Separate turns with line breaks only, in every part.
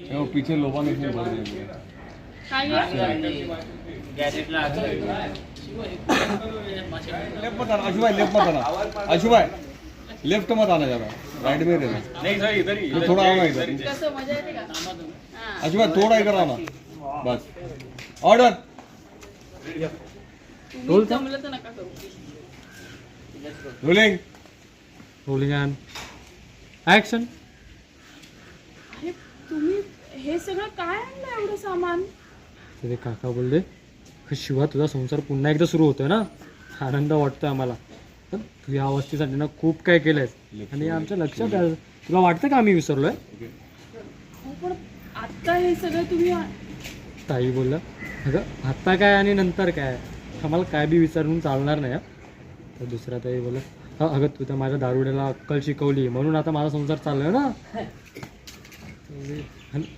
वो पीछे लोबा ने रही है? लेफ़्ट मत आना आशु भाई लेफ़्ट मत आना। आशु भाई लेफ़्ट मत आना जरा राइट में रहना।
नहीं सर इधर ही
तो थोड़ा आना इधर
कसं मज़ा येते का
आशु भाई थोड़ा इधर आना बस। ऑर्डर
तुम्ही जमलं तर नका करू
रोलिंग
रोलिंग अँड ॲक्शन
अरे तुम्ही हे सगळं काय आणलं एवढं सामान?
ते काका बोलले शिवा तुझा संसार पुन्हा एकदा सुरू होतोय ना? आनंद वाटतोय आम्हाला. पण तू या अवस्थेसाठी ना खूप काय केलंयस. आणि आमच्या लक्षात आहे. तुला वाटतं का आम्ही विसरलोय?
हो पण आता हे सगळं तुम्ही आ-
ताई बोललं अगं आत्ता काय आणि नंतर काय? आम्हाला काय बी विचारून चालणार नाही हं. तर दुसरा ताई बोललं "हा, अगं तू तर माझ्या दारुड्याला अक्कल शिकवली म्हणून आता माझा संसार चाललोय ना?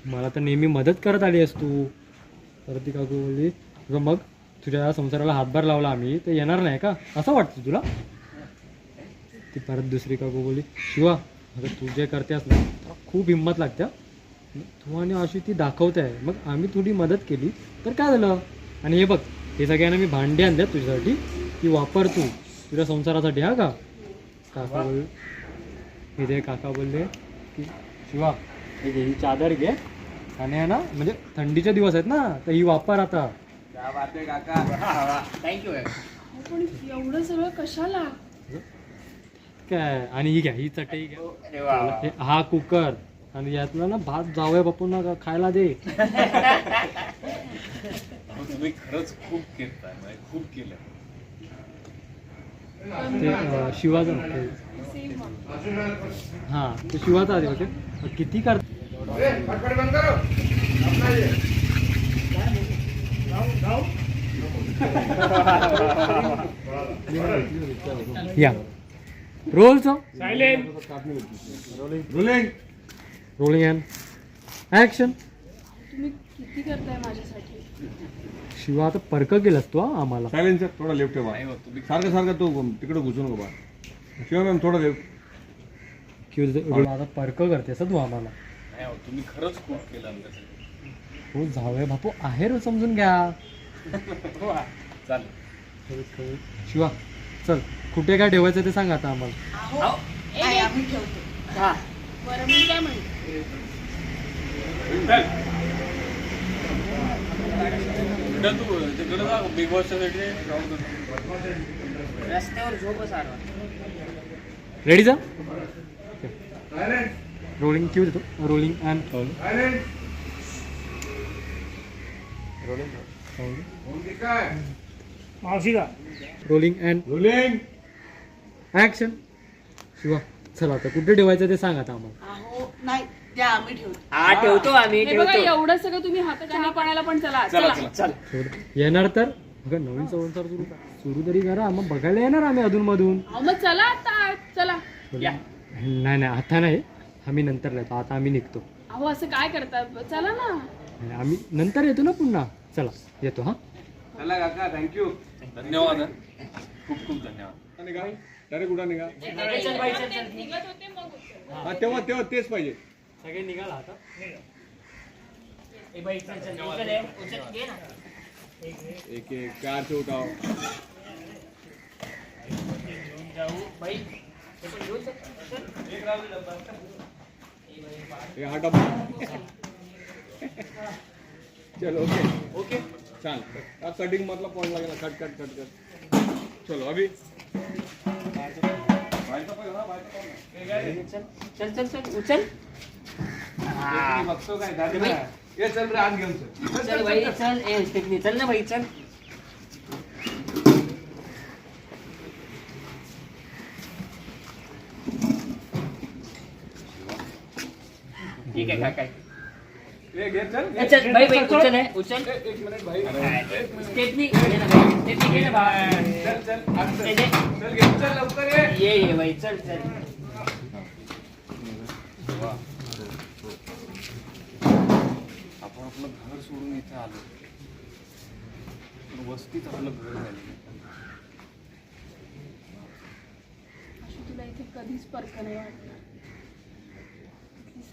मला तर नेहमी मदत करत आली आहेस तू. तर ती काकू बोलली अगं मग तुझ्या संसाराला हातभार लावला आम्ही तर येणार नाही का? असं वाटतं तुला? ती परत दुसरी काकू बोलली शिवा अगं तू जे करतेस ना खूप हिंमत लागते तू आणि अशी ती दाखवते आहे मग आम्ही थोडी मदत केली तर काय झालं? आणि हे बघ हे सगळ्यांना मी भांडी आणल्यात तुझ्यासाठी ती वापर तू तुझ्या संसारासाठी हा का? काका बोल इथे काका बोलले की शिवा हे घे ही चादर घे. आणि आहे ना म्हणजे थंडीचे दिवस आहेत ना तर ही वापर आता.
थँक्यू
हो पण एवढं सगळं कशाला?
काय आणि ही घ्या ही चटई घ्या. हे- हा कुकर. आणि यातला ना भात जावया बापूंना खायला दे.
तुम्ही खरंच खूप केलताय म्हणजे खूप केलं
ते
सेम
हां ते शिवाचं आधी होते. किती कर या. रोलचं
रोलिंग
रोलिंग अँड ॲक्शन
तुम्ही किती करताय माझ्यासाठी?
शिवा आता परक केलास तू हा आम्हाला.
सायलेन्सर थोडा लेफ्ट ठेवा. सारखं सारखं तो तिकडे घुसू नको बा. शिवा मॅम थोडा लेफ्ट
किंवा आता परक करतेस हं तू आम्हाला.
नाही हो तुम्ही खरंच खूप केलं आमच्यासाठी.
हो जाऊया बापू आहे रो समजून घ्या.
चालेल.
शिवा चल कुठे काय ठेवायचं ते सांग आता आम्हाला.
ए, आम्ही ठेवतो. बरं मी काय म्हणते?
उद्या तू तिकडे जा बिग बॉसच्या साठी
रस्त्यावर आडवा
रेडी जा? रोलिंग क्यू देतो. Rolling and rolling and
rolling
action Shiva चला आता कुठे ठेवायचं ते सांग आता आम्हाला.
अहो नाही त्या आम्ही ठेवतो.
हा ठेवतो आम्ही
हे बघा
ठेवतो.
एवढं सगळं तुम्ही हाताच्या पाण्याला पण चला.
चला
चला.
येणार तर? अगं नवीन संसार सुरू सुरू तरी करा मग बघायला येणार आम्ही अधूनमधून.
अहो, मग चला आता चला.
नाही नाही आता नाही. आम्ही नंतर येतो आता आम्ही निघतो.
अहो असं काय करता चला ना.
आणि आम्ही नंतर येतो ना पुन्हा. चला येतो हां.
चला काका थँक्यू
धन्यवाद हं. खूप खूप धन्यवाद.
निघा. डायरेक्ट कुठं निघा.
निघत होते मग उचल.
हा तेव्हा तेव्हा तेच पाहिजे.
सगळे निघाला आता.
एक एक चार से उठाओ
जाऊ बाई हे पण घेऊन चल,
हा ओके ओके चाल अब कटिंग मतलब पॉइंट लगेगा कट कट कट कट चलो अभी
चल चल चल उचल
बघतो काय चल रे आत घेऊन चल
चल बाई चल ए चल ना बाई चल ठीक आहे काय
ये
उचल हे
एक मिनिट भाई.
ना बाई टेकनी घे ना बाई
चल चल चल.
दे.
चल घे. चल लवकर ये.
ये ये बाई चल चल.
आपण आपलं घर सोडून इथे आलो. पण वस्तीत आपलं घर झालं.
अशी तुला इथे कधीच परक नाही वाटणार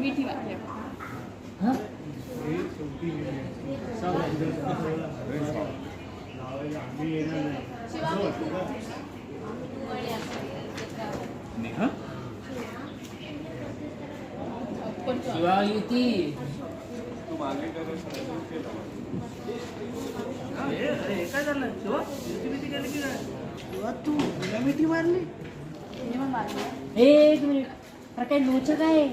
मिठी वाटते.
शिवा युती काय झालं? शिवा युती बिती केली की काय
तू तुला मिठी मारली?
एक मिनिट. अरे काय लोचक आहे?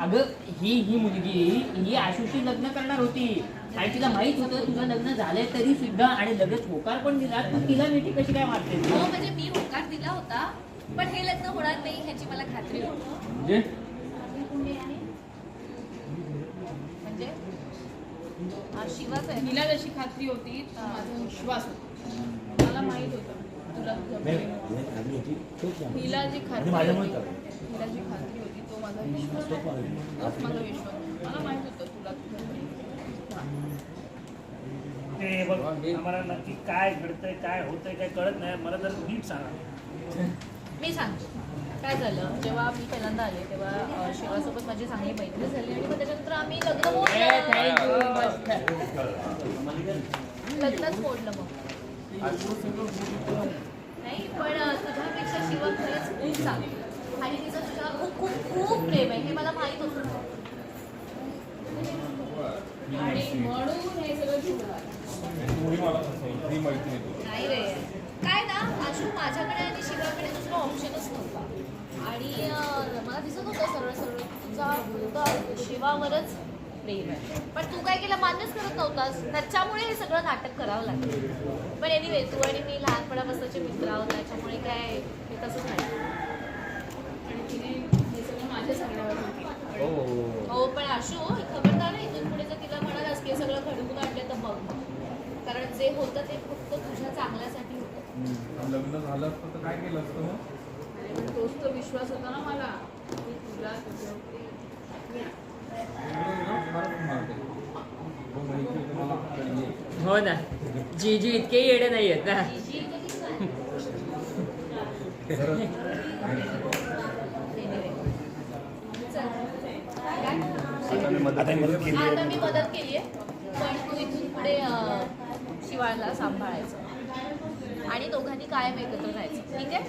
अगं ही ही मुलगी ही आशुशी लग्न करणार होती. आणि तिला माहीत होतं तुझं लग्न झालंय तरी सुद्धा आणि लगेच होकार पण दिला. तू तिला मिठी कशी काय मारते?
हो म्हणजे मी होकार दिला होता पण हे लग्न होणार नाही ह्याची मला खात्री होती.
म्हणजे?
म्हणजे? हा शिवाच आहे
जशी खात्री होती तर माझा विश्वास होता. मला माहीत होतं. तुला. हिला जी खात्री होती हिला जी खात्री होती माझा विश्वास होता. तोच माझा विश्वास होता. मला माहीत होतं तुला.
ते बघ आम्हाला नक्की काय घडतंय काय होतंय काय कळत नाही मला जर नीट सांगा
मी सांगते काय झालं जेव्हा मी पहिल्यांदा आले तेव्हा शिवासोबत माझी चांगली मैत्री झाली आणि मग त्याच्यानंतर आम्ही लग्न मोडलं लग्नच मोडलं मग नाही पण तुझ्यापेक्षा शिवा खरंच खूप चांगली आणि तिचं तुझ्यावर खूप खूप खूप प्रेम आहे. हे मला माहीत होतं.
आणि म्हणून हे सगळं
नाही रे. काय ना अजून माझ्याकडे आणि शिवाकडे दुसरा ऑप्शनच नव्हता. आणि मला दिसत होतं सरळ सरळ तुझा मुलगा शिवावरच प्रेम आहे. पण तू काय केलं मान्यच करत नव्हतास. त्याच्यामुळे हे सगळं नाटक करावं लागलं. पण एनिवे तू आणि मी लहानपणापासूनचे मित्र आहोत. त्याच्यामुळे काय हे तसंच नाही.
हे
हो. पण आशू खबरदार आहे इथून पुढे जर तिला म्हणालास की हे सगळं तर बघ. कारण जे होतं ते फक्त तुझ्या चांगल्यासाठी होतं.
लग्न झालं असतं तर काय केलं असतं मग?
तोच तो विश्वास होता ना मला. की तुला तुझं प्रेम.
हो ना. जी जी इतके येडे नाही आहेत ना
जी कधी Anyway. चल. आता मी मदत केली. आहे. पण तू इथून पुढे शिवाळला सांभाळायचं. आणि दोघांनी कायम एकत्र राहायचं. ठीक आहे?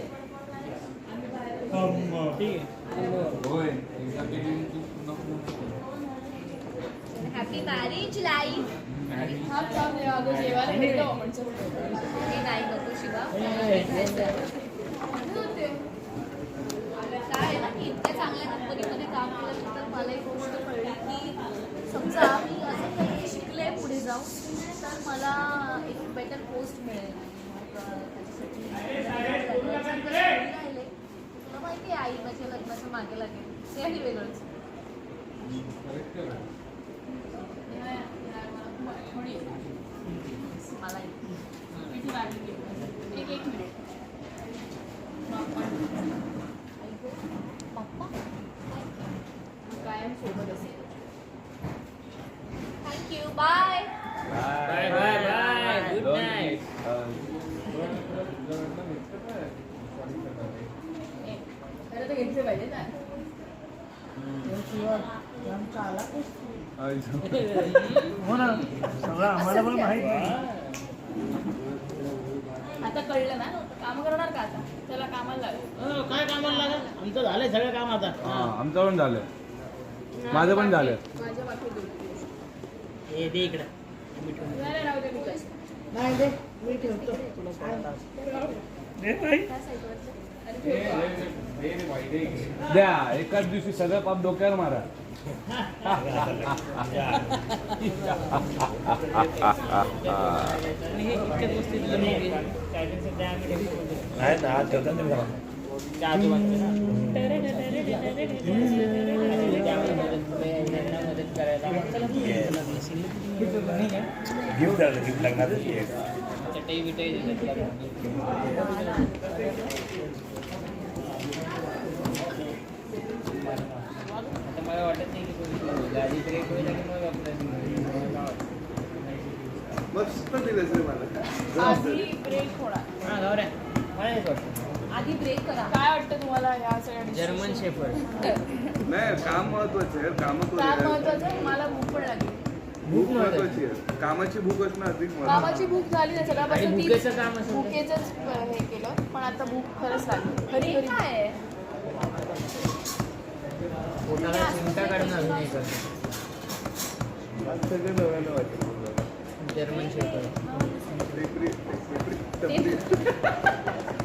हॅपी मॅरेज लाईफ नाही नको शिवा
होते.
काय आहे ना की इतक्या चांगल्या कंपनीमध्ये काम केल्यानंतर मला एक गोष्ट कळली की समजा मी असं काही जाऊन तर मला एक बेटर पोस्ट मिळेल. त्याच्यासाठी तुला माहिती आहे आई माझ्या लग्नाच्या मागे लागेल ते आणि वेगळंच.
मला खूप आठवण येते.
मला
मिठी मारली गेली. एक एक मिनिट मग पण
पप्पा
कायम सोबत असेल
thank you bye
bye bye bye good night
ए, खरं तर घेतले पाहिजे ना
हो ना सगळं आम्हाला पण माहीत नाही
आता कळलं ना? काम करणार का आता? त्याला कामाला लागेल.
अं, काय कामाला लागेल? आमचं झालंय सगळं काम आता.
हा आमचं पण झालं माझं पण झालं
माझ्या बाकी दोन
हे दे इकडं
नाही राहू दे विकास
नाही दे. मी ठेवतो.
दे बाई.
द्या एकाच दिवशी सगळं पाप डोक्यावर मारा.
आणि हे इतक्या गोष्टी तुला नाही आहे. काय ते सध्या आम्ही घरी बोलतो. त्या आजोबांचं ना. आणि त्यामुळे मदत त्यांना मदत करायला चटई बिटई देतात.
सांगितलंस रे मला
आधी ब्रेक होणार.
हा गौऱ्या मला हेच वाटतं
आधी ब्रेक करा.
काय वाटतं तुम्हाला ह्या सगळ्या
जर्मन? शेफर्ड
नाही काम महत्वाचं आहे कामं
महत्वाचं आहे? मला भूक पण लागली.
भूक महत्वाची आहे. कामाची भूक असणं अधिक महत्वाचं.
कामाची भूक झाली ना
आणि
सगळ्यापासून ती
भुकेचं काम असेल तर?
भुकेचंच हे केलं पण आता भूक खरंच लागली. खरी
हे
खरी
काय आहे?
पोटाला चिंता काढून अजून हे करतो
आज सगळं नव्यानं वाटतं.
जर्मन शेफर्ड
टेपरी टेपरी टपरी